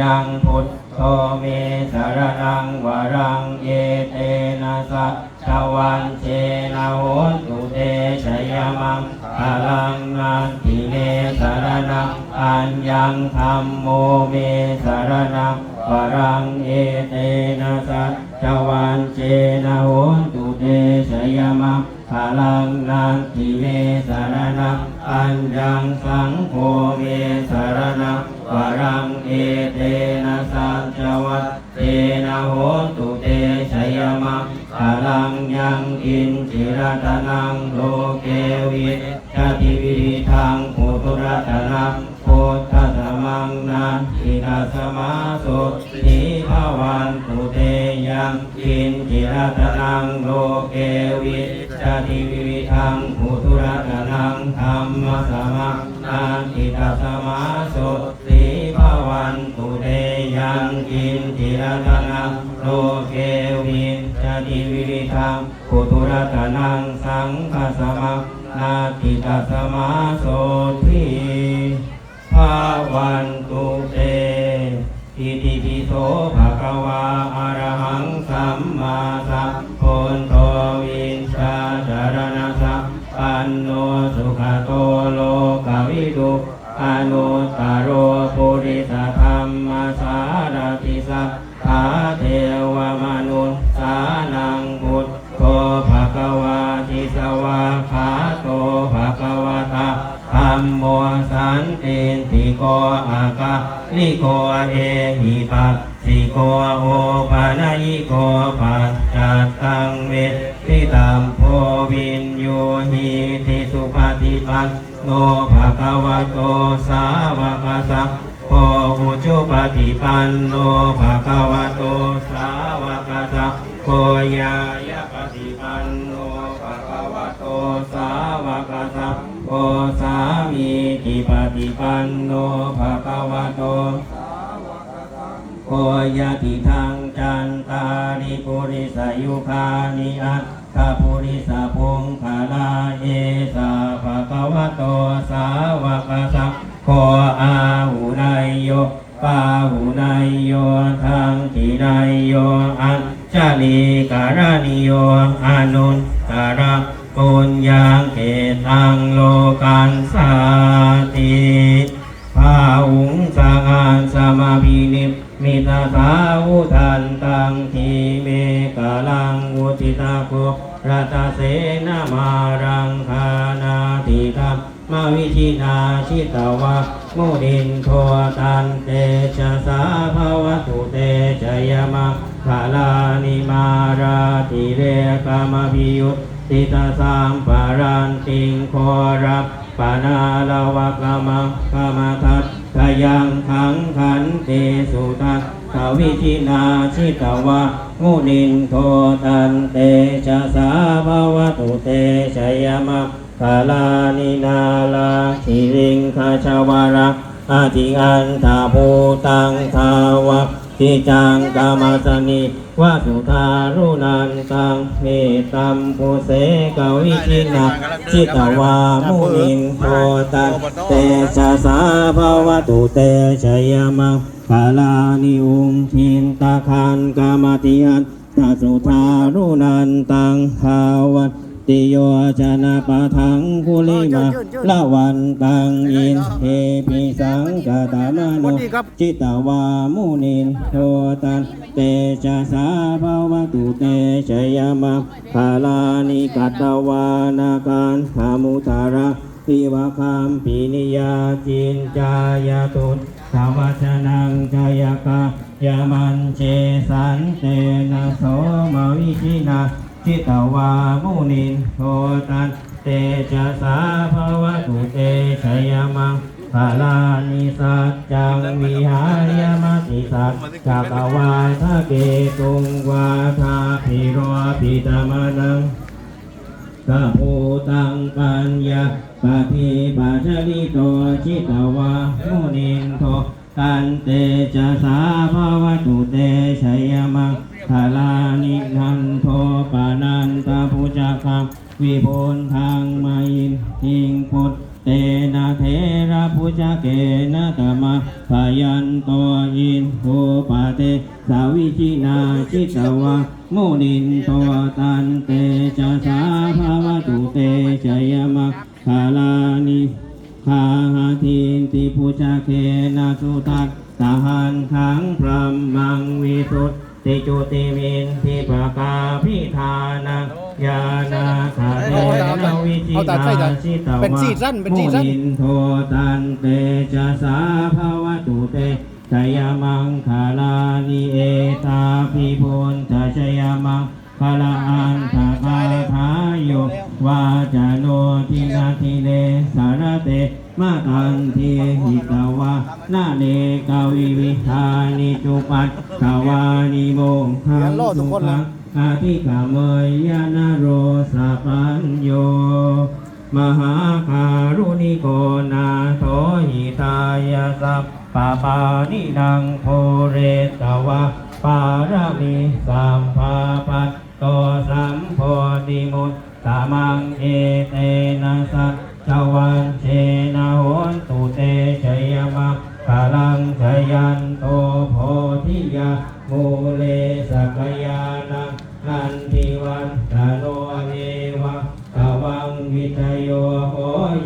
ยังพุทโธเมสรนังวรังเอเตนะสัจวันเชนะโหตุเตชยมัง ลังนันติเมสรนังอัญญังธรรมโมเมสรนังวรังเอเตนะสัจวันเชนะโหตุเตชยมังพลังนันติเมสรนังอัญญังสังโฆเมสรนังวรังเอเตนะสัจวัตเตนะโหตุเตชยมัง พลังยังอินจิรัตนังโลเกวิชติวิทางปุตุรัตนังพุทธสมังนันทินาสมาสุนิภวันตุเตยังอินจิรัตนังโลเกวิชติวิทางปุตุรัตนังธรรมสมังนันทินาสมาสุสีภวันตุ เตยังกินจิรตนังโลเกวินจติวิริทังปุตุรัตนังสังฆสมังนาทิตาสมาโสทีภาวันตุเตอิติปิโสภะคะวาอะระหังสัมมาสัมพุทโธวินชาจารณะสัมปันโนสุขโตโลกวิดุอนุตตรโรปุริสธร ลิโกเอหิปัสสิโกโอปะนยิโกปัจจัตตังเวทิตัมโพวินโยหิติสุปฏิปันโนภะคะวะโตสาวกสัพโพอุจุปฏิปันโนภะคะวะโตสาวกสัพโพยายะปฏิปันโนภะคะวะโตสาวกสัพโพ สามีจิปฏิปันโนภะคะวะโตโคยะติทางจันตาริปุริสายุคานิอัตถปุริสพงคาลาเอสาภะคะวะโตสาวกสัพโคอาหุนายโยปาหุนายโยทางทินายโยอัญจลีการณิโยอนุนตระ ปุญญาเกตังโลกันสาติพาหุงสังอาสมาพินิมิตาสาวุทันตังทีเมกาลังวุติตาโกรัตเสนามารังคานาติธรรมาวิชินาชิตาวะโมดินโทตันเตชะสาภาวตุเตชยมังคาลานิมาราติเรกามพิยุต ติตาสามปารันติงโครับปานาลาวะกามังกามาทัตทายังขังขันเตสุตัสสาวิชินาชิตาวะมุนินโทตันเตชะสาภาวตุเตชยมะกาลานินาลาชิริงคาชาวาระอาทิอันทาภูตังทาวะ ทิจังกามาสนิวะสุธารุนันตังเมตัมปุเสกวิชินาชิตาวามุนินโทตันเตชะสาภาวตุเตชยมังกาลานิอุงทินตาคันกามติยันตาสุธารุนันตังภาวัต ติโยชนะปะทังคุลิมาละวันตังอินเทปิสังกตามโนจิตาวามุนินโทตันเตชะสาภาวตุเตชยมังคาลานิกัตวานาการขามุทาระทิวะคามปินิยาจินจายตุนสาวัชนังจายกายามันเชสันเตนะโสมาวิชินา จิตวามุนินโทตันเตชะสาภวตุเตชยมังภาลานิสัจจังวิหารยมติสัจจักวาทะเกตุงวาทาภิโรภิตมนังสัพพุตังปัญญาปฏิปัจจลิโตจิตวามุนินโทตันเตชะสาภวตุเตชยมังคาลานินัน คังวิโพนทางมายินทิงพุทเตนะเทระพุชเกนะตมะพยันโตอินโทปาเตสาวิชินาชิตวะมุนินโตตันเตจะสาภาวตุเตชยมะคาลานิคาหาทินติพุชเกนะสุตัสสหันขังพระมังวิสุทติจุติวินทิ วิจิตาชิตวะเป็นซีซั่นเป็นซีซั่นมุนินโทตันเตจะสาภาวตุเตชยมังคาลานิเอตาภิพุนทชยมังคาลาอันทาคาทายโยวาจาโนทินาทิเลสารเตมาตันทีหิตวะนาเนกาวิวิธานิจุปัตถาวานิโมงคังสุขัง อาทิกาเมยยานโรสาปัญโย มหาการุณิโกนาโทหิตายาสัพปะปานินังโพเรตวะปารมิสัมภาปัตโตสัมโพธิมุตตามังเอเตนะสัจจวันเชนะโหนตุเตชยมังกาลังชยันโตโพธิยามูเลสกยา นันันทิวันตโนเอวะตวังวิทยโยโห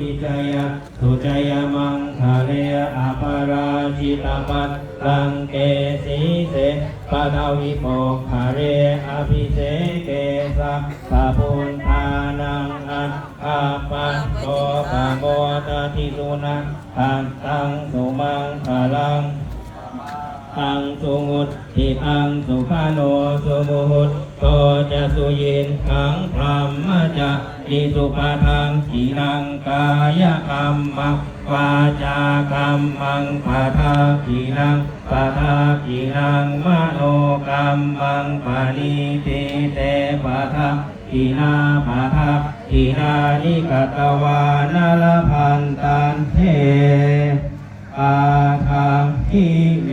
ยิจยะสุจยมังคะเลอปาราชิตปัตตังเกสีเสปะทวิโปกคะเรอภิเสเกสะปะพุนทานังอัตอาปันโตปะโมตทิสุนังอันตังสุมังคลังอังสุงุตทิอังสุภาโนสุมุหุต โตจะสุยินขังพรหมจะอิสุปาทังขีนังกายกรรมังวาจากรรมังปาทาขีนังปาทาขีนังมโนกรรมังปานิติเตปาทาขีนาปาทาขีนานิกตวานลพันตันเทอาทังทิเม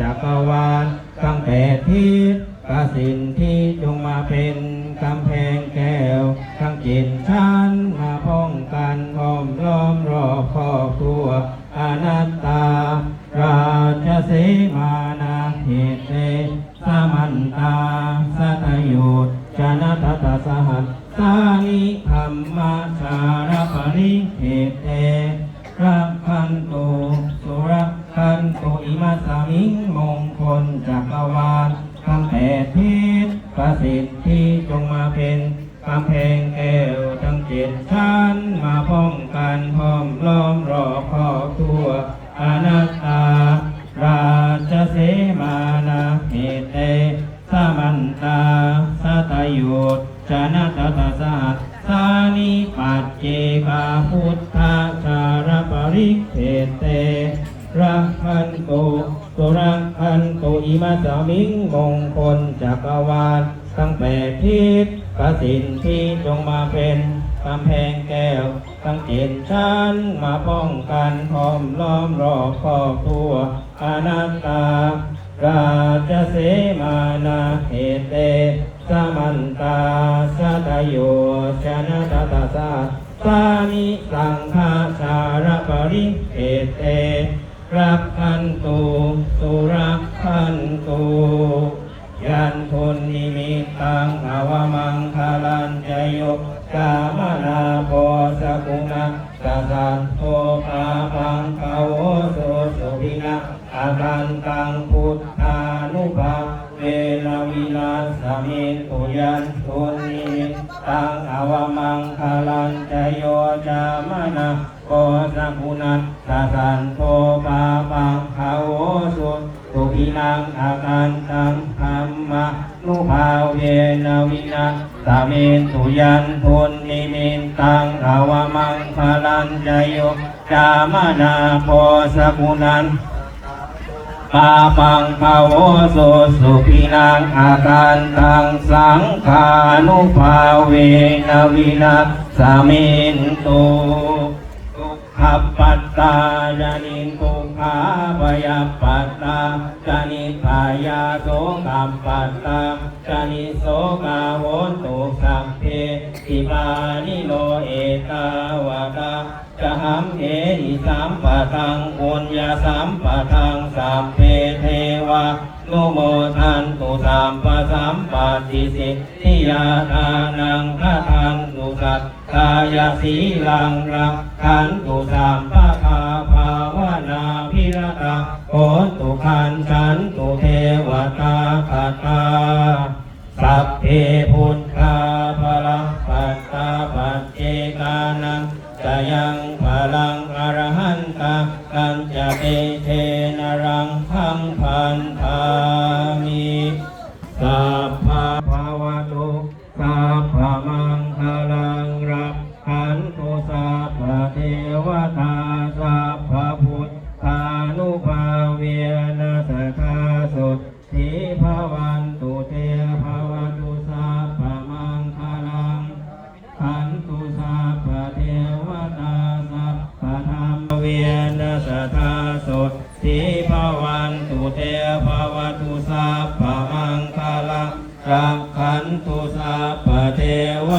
จักรวาลตั้งแต่ทิศกสินที่จงมาเป็นกำแพงแก้ว ทั้งจิตชั้นมาป้องกันห้อมล้อมรอบครอบครัวอนัตตา ราชเสมานาเหตเตสามันตาสัตโยจนะตตาสหัสสานิธรรมชารปริเหตเต มิงมงคลจักรวาลตั้งแปดทิศกสินที่จงมาเป็นกำแพงแก้วตั้งเจ็ดชั้นมาป้องกันห้อมล้อมรอบครอบครัวอนัตตา ราชเสมานาเหตเตสมันตาสัตโยชนะตตาสาสานิสังฆาชารปริเหตเต รักขันตุสุรักขันตุยันทุนนิมิตังอาวมังคาลันจโยกามนาโพสกุณะกะสัน อาวมังคลันจโยจามนาโพสกุณะกะสันโทปาปังกาวโสสุภินังอาคันตังธรรมะนุภาเวนะวินาสามิตุยันทุนนิมิตตังอาวมังคลันจโยจามนาโพสกุนัน ปาปังภาวโสสุขินังอาการตังสังขานุภาเวนวินัสสมินตุทุกขปัตตาจานิทุกขาปยาปัตตาจานิพายาโสกัมปัตตาจานิโสกาโหตุสัพเพติปานิโนเอตาวะตา จะหัมเหหิสัมปะทังปุญญาสัมปะทังสัพเพเทวะนุโมทันตุสัมปะสัมปะติสิทิยาทานังฆทังตุสัตตายาสีลังรักขันตุสัมปะทาภาวนาพิรตาโอนตุขันฉันตุเทวตาคาตาสัพเพพุท พพะมังคลังรับขันตุสัพพเทวตาสัพพพุทธานุภาเวนะสทาสุทธิภวันตุเตภวตุสัพพมังคลังขันตุสัพพเทวตาสัพพธรรมเวียนสทาสุทธิภวันตุเตภวตุสัพพ รักขันตุสาปเทว